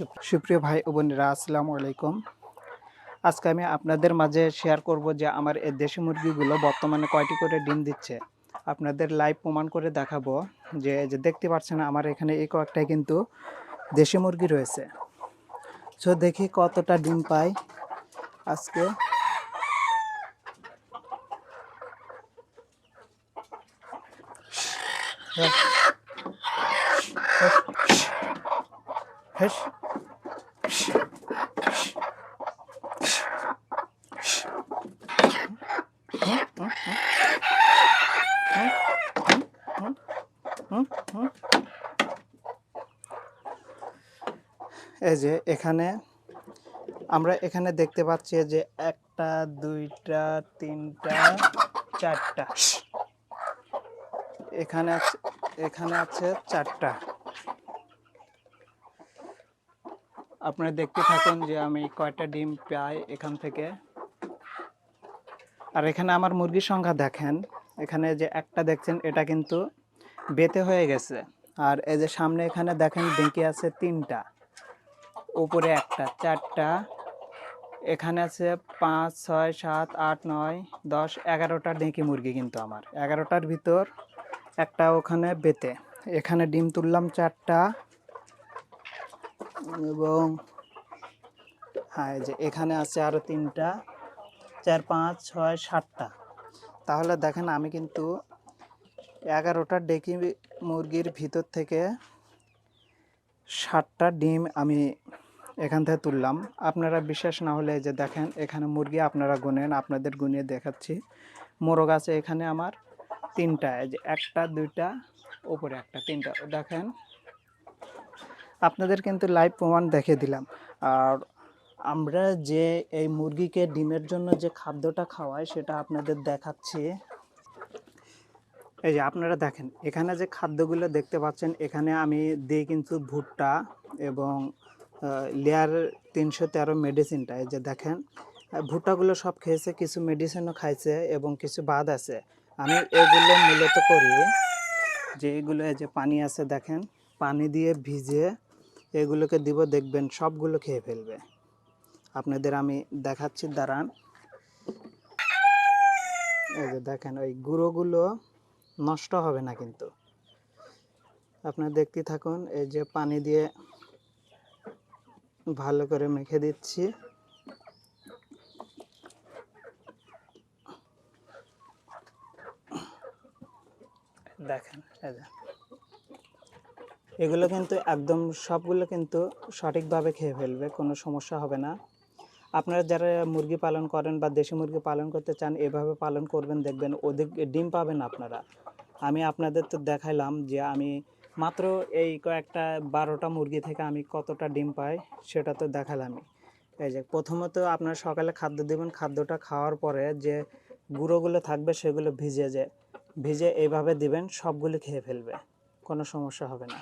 Soup- সুপ্রিয় ভাই ও বোনেরা, আসসালামু আলাইকুম। আজকে আমি আপনাদের মাঝে শেয়ার করব যে আমার এই দেশি মুরগিগুলো বর্তমানে কয়টি করে ডিম দিচ্ছে। আপনাদের লাইভ প্রমাণ করে দেখাবো যে যে দেখতে পাচ্ছেন আমার এখানে এই কয়েকটাই কিন্তু দেশি মুরগি রয়েছে। সো দেখি কতটা ডিম পাই আজকে। হেস এই যে এখানে আমরা এখানে দেখতে পাচ্ছি যে একটা, দুইটা, তিনটা, চারটা। এখানে আছে এখানে আছে চারটা। আপনারা দেখতে থাকুন যে আমি কয়টা ডিম পাই এখান থেকে। আর এখানে আমার মুরগির সংখ্যা দেখেন। এখানে যে একটা দেখছেন, এটা কিন্তু বেতে হয়ে গেছে। আর এই যে সামনে এখানে দেখেন ডেঙ্কি আছে তিনটা, উপরে একটা, চারটা, এখানে আছে পাঁচ, ছয়, সাত, আট, নয়, দশ, এগারোটা ডেঙ্কি মুরগি কিন্তু আমার। এগারোটার ভিতর একটা ওখানে বেতে। এখানে ডিম তুললাম চারটা এবং হ্যাঁ যে এখানে আছে আরও তিনটা, চার, পাঁচ, ছয়, সাতটা। তাহলে দেখেন আমি কিন্তু এগারোটা ডেকি মুরগির ভিতর থেকে ষাটটা ডিম আমি এখান থেকে তুললাম। আপনারা বিশ্বাস না হলে যে দেখেন, এখানে মুরগি আপনারা গুনেন, আপনাদের গুনিয়ে দেখাচ্ছি। মোরগ আছে এখানে আমার তিনটা যে একটা, দুইটা, ওপরে একটা, তিনটা। দেখেন আপনাদের কিন্তু লাইভ প্রমাণ দেখে দিলাম। আর আমরা যে এই মুরগিকে ডিমের জন্য যে খাদ্যটা খাওয়াই, সেটা আপনাদের দেখাচ্ছি। এই যে আপনারা দেখেন, এখানে যে খাদ্যগুলো দেখতে পাচ্ছেন, এখানে আমি দিই কিন্তু ভুট্টা এবং লেয়ার তিনশো তেরো মেডিসিনটা এই যে দেখেন ভুট্টাগুলো সব খেয়েছে, কিছু মেডিসিনও খাইছে এবং কিছু বাদ আছে। আমি এগুলো মূলত করি যে এগুলো এই যে পানি আছে, দেখেন, পানি দিয়ে ভিজে এগুলোকে দিব, দেখবেন সবগুলো খেয়ে ফেলবে। আপনাদের আমি দেখাচ্ছি, দাঁড়ান। এই যে দেখেন, ওই গুঁড়োগুলো নষ্ট হবে না কিন্তু। আপনারা দেখতে থাকুন, এই যে পানি দিয়ে ভালো করে মেখে দিচ্ছি। দেখেন, এই যে এগুলো কিন্তু একদম সবগুলো কিন্তু সঠিকভাবে খেয়ে ফেলবে, কোনো সমস্যা হবে না। আপনারা যারা মুরগি পালন করেন বা দেশি মুরগি পালন করতে চান, এভাবে পালন করবেন, দেখবেন ওদের ডিম পাবেন আপনারা। আমি আপনাদের তো দেখাইলাম যে আমি মাত্র এই কয়েকটা বারোটা মুরগি থেকে আমি কতটা ডিম পাই, সেটা তো দেখালামই এই যে প্রথমত আপনারা সকালে খাদ্য দেবেন, খাদ্যটা খাওয়ার পরে যে গুঁড়োগুলো থাকবে, সেগুলো ভিজে যে, ভিজে এইভাবে দিবেন, সবগুলো খেয়ে ফেলবে, কোনো সমস্যা হবে না।